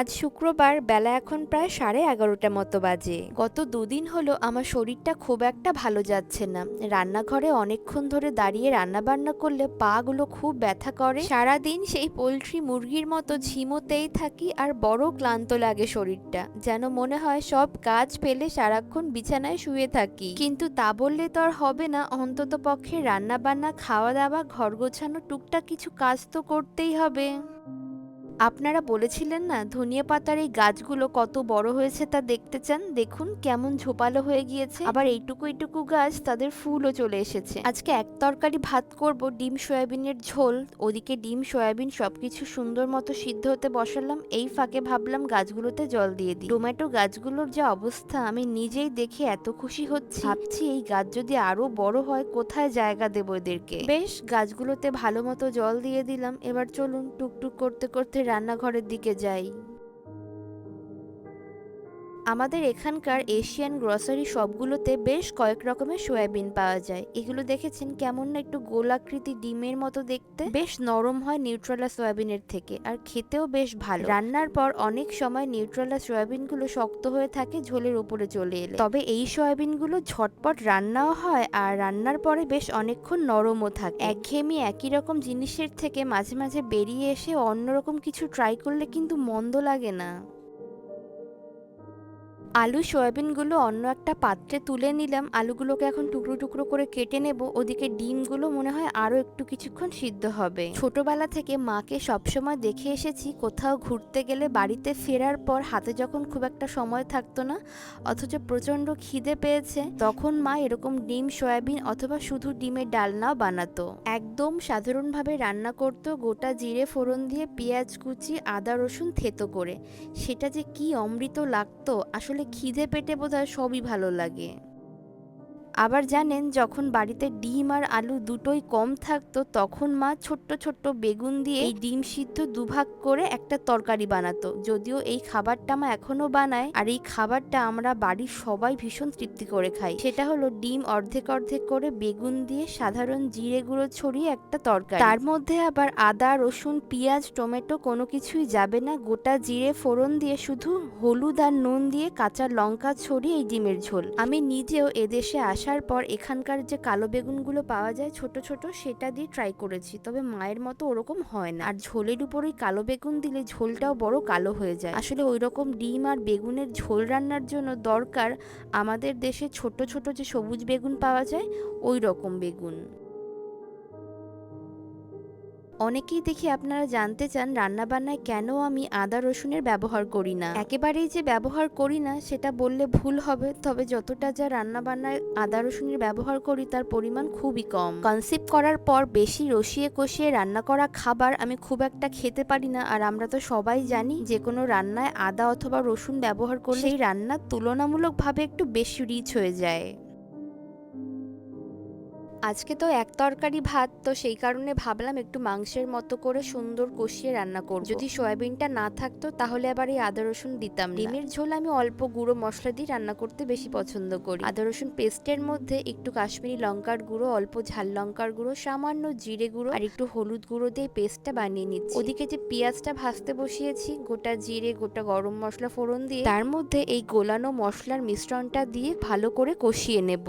আজ শুক্রবার বেলা এখন প্রায় সাড়ে এগারোটা মতো বাজে। গত দুদিন হলো আমার শরীরটা খুব একটা ভালো যাচ্ছে না। রান্নাঘরে অনেকক্ষণ ধরে দাঁড়িয়ে রান্না বান্না করলে পা গুলো খুব ব্যথা করে। সারাদিন সেই পোলট্রি মুরগির মতো ঝিমোতেই থাকি আর বড় ক্লান্ত লাগে শরীরটা। যেন মনে হয় সব কাজ ফেলে সারাক্ষণ বিছানায় শুয়ে থাকি। কিন্তু তা বললে তো আর হবে না, অন্তত পক্ষে রান্না বান্না খাওয়া দাওয়া ঘর গোছানো, টুকটাক কিছু কাজ তো করতেই হবে। আপনারা বলেছিলেন না ধনিয়া পাতার এই গাছগুলো কত বড় হয়েছে তা দেখতে চান? দেখুন কেমন ঝোপালো হয়ে গিয়েছে। আবার এইটুকু এইটুকু গাছ তাদের ফুলও চলে এসেছে। আজকে এক তরকারি ভাত করব, ডিম, সয়াবিনের ঝোল। ওদিকে ডিম, সয়াবিন সবকিছু সুন্দর মতো সিদ্ধ হতে বসালাম। এই ফাঁকে ভাবলাম গাছগুলোতে জল দিয়ে দিই। টমেটো গাছগুলোর যে অবস্থা, আমি নিজেই দেখে এত খুশি হচ্ছি। ভাবছি এই গাছ যদি আরও বড় হয়, কোথায় জায়গা দেবো এদেরকে? বেশ, গাছগুলোতে ভালো মতো জল দিয়ে দিলাম। এবার চলুন টুকটুক করতে করতে রান্নাঘরের দিকে যাই। আমাদের এখানকার এশিয়ান গ্রসারি সবগুলোতে বেশ কয়েক রকমের সয়াবিন পাওয়া যায়। এগুলো দেখেছেন কেমন না একটু গোলাকৃতি ডিমের মতো দেখতে। বেশ নরম হয় নিউট্রালা সয়াবিনের থেকে আর খেতেও বেশ ভালো। রান্নার পর অনেক সময় নিউট্রালা সয়াবিনগুলো শক্ত হয়ে থাকে, ঝোলের উপরে চলে এলে। তবে এই সয়াবিনগুলো ঝটপট রান্নাও হয় আর রান্নার পরে বেশ অনেকক্ষণ নরমও থাকে। একঘেয়েমি একই রকম জিনিসের থেকে মাঝে মাঝে বেরিয়ে এসে অন্যরকম কিছু ট্রাই করলে কিন্তু মন্দ লাগে না। আলু, সয়াবিনগুলো অন্য একটা পাত্রে তুলে নিলাম। আলুগুলোকে এখন টুকরো টুকরো করে কেটে নেব। ওদিকে ডিমগুলো মনে হয় আরও একটু কিছুক্ষণ সিদ্ধ হবে। ছোটবেলা থেকে মাকে সবসময় দেখে এসেছি, কোথাও ঘুরতে গেলে বাড়িতে ফেরার পর হাতে যখন খুব একটা সময় থাকতো না, অথচ প্রচণ্ড খিদে পেয়েছে, তখন মা এরকম ডিম, সয়াবিন অথবা শুধু ডিমের ডালনাও বানাতো। একদম সাধারণভাবে রান্না করতো গোটা জিরে ফোড়ন দিয়ে পেঁয়াজ কুচি, আদা রসুন থেতো করে। সেটা যে কি অমৃত লাগতো, আসলে খিদে পেটে বোধহয় সবই ভালো লাগে। আবার জানেন, যখন বাড়িতে ডিম আর আলু দুটোই কম থাকতো, তখন মা ছোট্ট ছোট্ট বেগুন দিয়ে এই ডিম সিদ্ধ দুভাগ করে একটা তরকারি বানাতো। যদিও এই খাবারটা মা এখনও বানায়, আর এই খাবারটা আমরা বাড়ির সবাই ভীষণ তৃপ্তি করে খাই। সেটা হলো ডিম অর্ধেক অর্ধেক করে বেগুন দিয়ে সাধারণ জিরে গুঁড়ো ছড়িয়ে একটা তরকারি। তার মধ্যে আবার আদা, রসুন, পেঁয়াজ, টমেটো কোনো কিছুই যাবে না। গোটা জিরে ফোড়ন দিয়ে শুধু হলুদ আর নুন দিয়ে কাঁচা লঙ্কা ছড়িয়ে এই ডিমের ঝোল। আমি নিজেও এদেশে আসার পর এখানকার যে কালো বেগুনগুলো পাওয়া যায় ছোট ছোট, সেটা দিয়ে ট্রাই করেছি। তবে মায়ের মতো ওরকম হয় না। আর ঝোলের উপর ওই কালো বেগুন দিলে ঝোলটাও বড় কালো হয়ে যায়। আসলে ওই রকম ডিম আর বেগুনের ঝোল রান্নার জন্য দরকার আমাদের দেশে ছোট ছোট যে সবুজ বেগুন পাওয়া যায় ওই রকম বেগুন। অনেকেই দেখি আপনারা জানতে চান রান্নাবান্নায় কেন আমি আদা রসুনের ব্যবহার করি না। একেবারেই যে ব্যবহার করি না, সেটা বললে ভুল হবে, তবে যতটা যা রান্নাবান্নায় আদা রসুনের ব্যবহার করি, তার পরিমাণ খুবই কম। কনসেপ্ট করার পর বেশি রসিয়ে কষিয়ে রান্না করা খাবার আমি খুব একটা খেতে পারি না, আর আমরা তো সবাই জানি যে কোনো রান্নায় আদা অথবা রসুন ব্যবহার করলে সেই রান্না তুলনামূলকভাবে একটু বেশি রিচ হয়ে যায়। আজকে তো এক তরকারি ভাত তো সেই কারণে ভাবলাম একটু মাংসের মতো করে সুন্দর কষিয়ে রান্না করব। যদি সয়াবিনটা না থাকতো তাহলে আবার এই আদা রসুন দিতাম। ডিমের ঝোল আমি অল্প গুঁড়ো মশলা দিয়ে রান্না করতে বেশি পছন্দ করি। আদা রসুন পেস্টের মধ্যে একটু কাশ্মীরি লঙ্কার গুঁড়ো অল্প ঝাল লঙ্কার গুঁড়ো সামান্য জিরে গুঁড়ো আর একটু হলুদ গুঁড়ো দিয়ে পেস্টটা বানিয়ে নিচ্ছি। ওদিকে যে পেঁয়াজটা ভাজতে বসিয়েছি গোটা জিরে গোটা গরম মশলা ফোড়ন দিয়ে তার মধ্যে এই গোলানো মশলার মিশ্রণটা দিয়ে ভালো করে কষিয়ে নেব।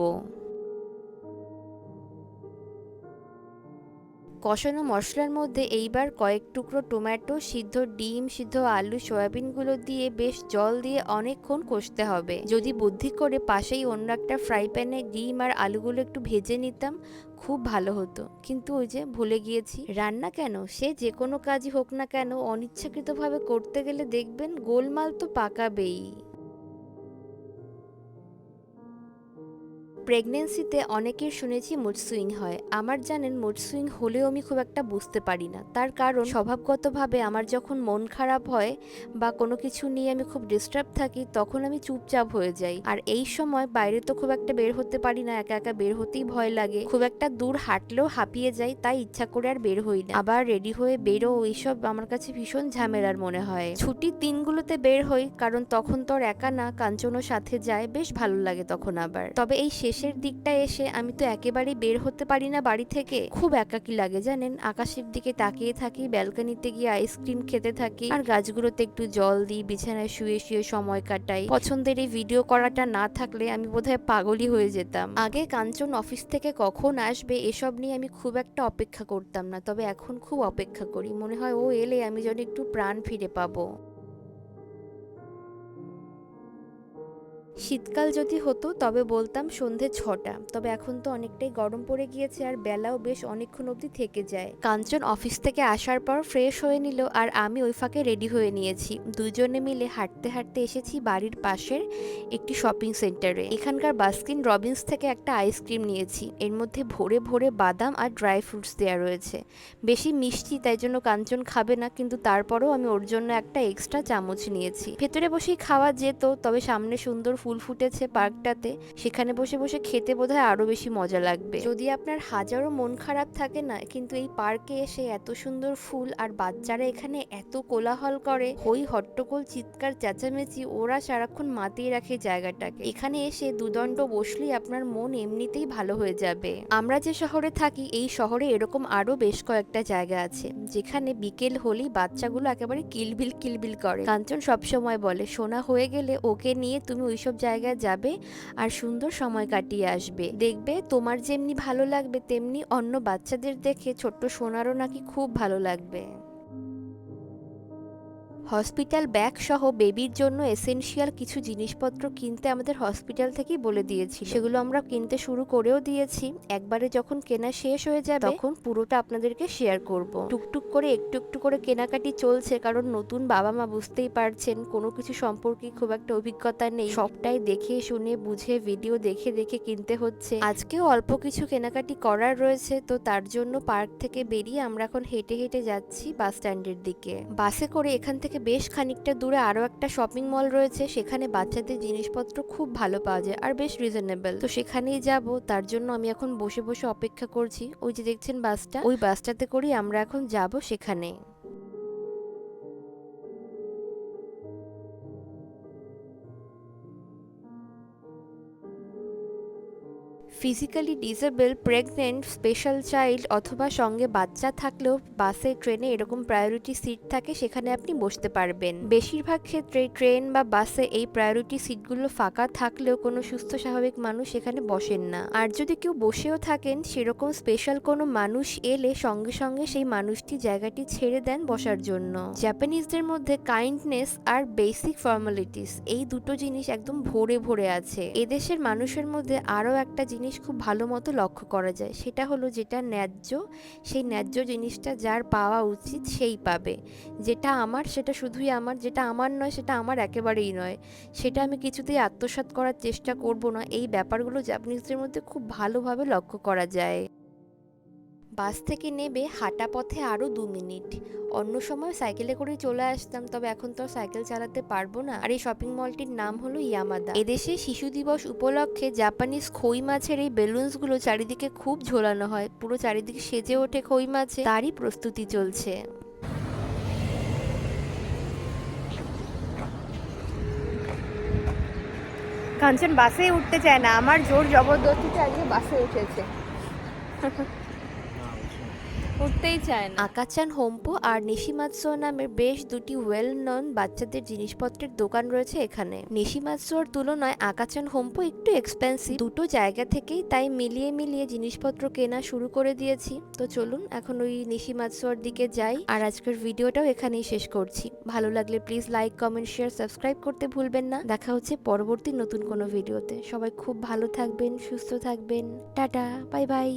কষানো মশলার মধ্যে এইবার কয়েক টুকরো টমেটো, সিদ্ধ ডিম, সিদ্ধ আলু, সয়াবিনগুলো দিয়ে বেশ জল দিয়ে অনেকক্ষণ কষতে হবে। যদি বুদ্ধি করে পাশেই অন্য একটা ফ্রাই প্যানে ডিম আর আলুগুলো একটু ভেজে নিতাম, খুব ভালো হতো। কিন্তু ওই যে ভুলে গিয়েছি, রান্না কেন? সে যে কোনো কাজই হোক না কেন, অনিচ্ছাকৃতভাবে করতে গেলে দেখবেন গোলমাল তো পাকাবেই। প্রেগনেন্সিতে অনেকের শুনেছি মুড সুইং হয়। আমার জানেন মুড সুইং হলেও আমি খুব একটা বুঝতে পারি না। তার কারণ স্বভাবগতভাবে আমার যখন মন খারাপ হয় বা কোনো কিছু নিয়ে আমি খুব ডিস্টার্ব থাকি, তখন আমি চুপচাপ হয়ে যাই। আর এই সময় বাইরে তো খুব একটা বের হতে পারি না, একা একা বের হতেই ভয় লাগে। খুব একটা দূর হাঁটলেও হাঁপিয়ে যাই, তাই ইচ্ছা করে আর বের হই না। আবার রেডি হয়ে বেরো এইসব আমার কাছে ভীষণ ঝামেলার মনে হয়। ছুটির দিনগুলোতে বের হই, কারণ তখন তো আর একা না, কাঞ্চনও সাথে যায়, বেশ ভালো লাগে তখন আবার। তবে এই শেষের দিকটা এসে আমি তো একেবারে বের হতে পারি না বাড়ি থেকে। খুব একাকি লাগে জানেন? আকাশের দিকে তাকিয়ে থাকি, ব্যালকনিতে গিয়ে আইসক্রিম খেতে থাকি আর গাছগুলোতে একটু জল দিই, বিছানায় শুয়ে শুয়ে সময় কাটাই। পছন্দের এই ভিডিও করাটা না থাকলে আমি বোধহয় পাগলই হয়ে যেতাম। আগে কাঞ্চন অফিস থেকে কখন আসবে এসব নিয়ে আমি খুব একটা অপেক্ষা করতাম না, তবে এখন খুব অপেক্ষা করি। মনে হয় ও এলে আমি যেন একটু প্রাণ ফিরে পাবো। শীতকাল যদি হতো, তবে বলতাম সন্ধে ছটা। তবে এখন তো অনেকটাই গরম পড়ে গিয়েছে আর বেলাও বেশ অনেকক্ষণ অবধি থেকে যায়। কাঞ্চন অফিস থেকে আসার পর ফ্রেশ হয়ে নিল আর আমি ওই ফাঁকে রেডি হয়ে নিয়েছি। দুজনে মিলে হাঁটতে হাঁটতে এসেছি বাড়ির পাশের একটি শপিং সেন্টারে। এখানকার বাস্কিন রবিন্স থেকে একটা আইসক্রিম নিয়েছি। এর মধ্যে ভরে ভরে বাদাম আর ড্রাই ফ্রুটস দেওয়া রয়েছে। বেশি মিষ্টি তাই জন্য কাঞ্চন খাবে না, কিন্তু তারপরেও আমি ওর জন্য একটা এক্সট্রা চামচ নিয়েছি। ভেতরে বসেই খাওয়া যেত, তবে সামনে সুন্দর ফুল ফুটেছে পার্কটাতে, সেখানে বসে বসে খেতে বোধহয় আরও বেশি মজা লাগবে। যদি আপনার হাজারো মন খারাপ থাকে না, কিন্তু এই পার্কে এসে এত সুন্দর ফুল আর বাচ্চারা এখানে এত কোলাহল করে হই হট্টগোল চিৎকার চেঁচামেচি ওরা সারাক্ষণ মাতিয়ে রাখে জায়গাটাকে। এখানে এসে দুদণ্ড বসলেই আপনার মন এমনিতেই ভালো হয়ে যাবে। আমরা যে শহরে থাকি, এই শহরে এরকম আরও বেশ কয়েকটা জায়গা আছে, যেখানে বিকেল হলেই বাচ্চাগুলো একেবারে কিলবিল কিলবিল করে। কাঞ্চন সবসময় বলে, সোনা হয়ে গেলে ওকে নিয়ে তুমি ওইসব জায়গায় যাবে আর সুন্দর সময় কাটিয়ে আসবে। দেখবে তোমার যেমনি ভালো লাগবে, তেমনি অন্য বাচ্চাদের দেখে ছোট্ট সোনারও নাকি খুব ভালো লাগবে। হসপিটাল ব্যাগ সহ বেবির জন্য এসেনশিয়াল কিছু জিনিসপত্র কিনতে আমাদের হসপিটাল থেকেই বলে দিয়েছি সেগুলো আমরা কিনতে শুরু করেও দিয়েছি। একবারে যখন কেনা শেষ হয়ে যাবে, তখন পুরোটা আপনাদেরকে শেয়ার করব। টুকটুক করে, একটু একটু করে কেনাকাটি চলছে, কারণ নতুন বাবা মা বুঝতেই পারছেন, কোনো কিছু সম্পর্কে খুব একটা অভিজ্ঞতা নেই। সবটাই দেখে, শুনে, বুঝে ভিডিও দেখে দেখে কিনতে হচ্ছে। আজকেও অল্প কিছু কেনাকাটি করার রয়েছে, তো তার জন্য পার্ক থেকে বেরিয়ে আমরা এখন হেঁটে হেঁটে যাচ্ছি বাস স্ট্যান্ডের দিকে। বাসে করে এখান থেকে বেশ খানিকটা দূরে আরও একটা শপিং মল রয়েছে। সেখানে বাচ্চাদের জিনিসপত্র খুব ভালো পাওয়া যায় আর বেশ রিজনেবল তো সেখানেই যাব, তার জন্য আমি এখন বসে বসে অপেক্ষা করছি। ওই যে দেখছেন বাসটা, ওই বাসটাতে করেই আমরা এখন যাব সেখানে। Physically disable pregnant special child অথবা সঙ্গে বাচ্চা থাকলেও বাসে ট্রেনে এরকম প্রায়োরিটি সিট থাকে, সেখানে আপনি বসতে পারবেন। বেশিরভাগ ক্ষেত্রে ট্রেন বা বাসে এই প্রায়োরিটি সিটগুলো ফাঁকা থাকলেও কোনো সুস্থ স্বাভাবিক মানুষ এখানে বসেন না। আর যদি কেউ বসেও থাকেন, সেরকম স্পেশাল কোনো মানুষ এলে সঙ্গে সঙ্গে সেই মানুষটি জায়গাটি ছেড়ে দেন বসার জন্য। জাপানিজদের মধ্যে কাইন্ডনেস আর বেসিক ফর্মালিটিস এই দুটো জিনিস একদম ভরে ভরে আছে। এদেশের মানুষের মধ্যে আরও একটা জিনিস খুব ভালো মতো লক্ষ্য করা যায়। সেটা হলো যেটা ন্যায্য, সেই ন্যায্য জিনিসটা যার পাওয়া উচিত সেই পাবে। যেটা আমার, সেটা শুধুই আমার, যেটা আমার নয়, সেটা আমার একেবারেই নয়। সেটা আমি কিছুতেই আত্মসাৎ করার চেষ্টা করব না। এই ব্যাপারগুলো জাপানিজদের মধ্যে খুব ভালোভাবে লক্ষ্য করা যায়। বাস থেকে নেবে হাঁটা পথে আরও দু মিনিট। অন্য সময় সাইকেলে করে চলে আসতাম, তবে এখন তো সাইকেল চালাতে পারব না। আর এই শপিং মলটির নাম হলো ইয়ামাদা। এদেশে শিশু দিবস উপলক্ষে জাপানিজ খই মাছের এই বেলুনসগুলো চারিদিকে খুব ঝোলানো হয়। পুরো চারিদিকে সেজে ওঠে খই মাছে। তারই প্রস্তুতি চলছে। কাঞ্চন, বাসে উঠতে চায় না। আমার জোর জবরদস্তিতে আজকে বাসে উঠেছে। উঠতেই চায় না। আকাচান, হোম্পো আর নিশিমাৎসো নামের বেশ দুটি ওয়েল নন বাচ্চাদের জিনিসপত্রের দোকান রয়েছে এখানে। নিশিমাৎসোর তুলনায় আকাচান, হোম্পো একটু এক্সপেন্সিভ দুটো জায়গা থেকেই তাই মিলিয়ে মিলিয়ে জিনিসপত্র কেনা শুরু করে দিয়েছি। তো চলুন এখন ওই নিশিমাৎসোর দিকে যাই। আর আজকের ভিডিওটাও এখানেই শেষ করছি। ভালো লাগলে please like comment share subscribe করতে ভুলবেন না। দেখা হচ্ছে পরবর্তী নতুন কোনো ভিডিওতে। সবাই খুব ভালো থাকবেন, সুস্থ থাকবেন। Tata bye bye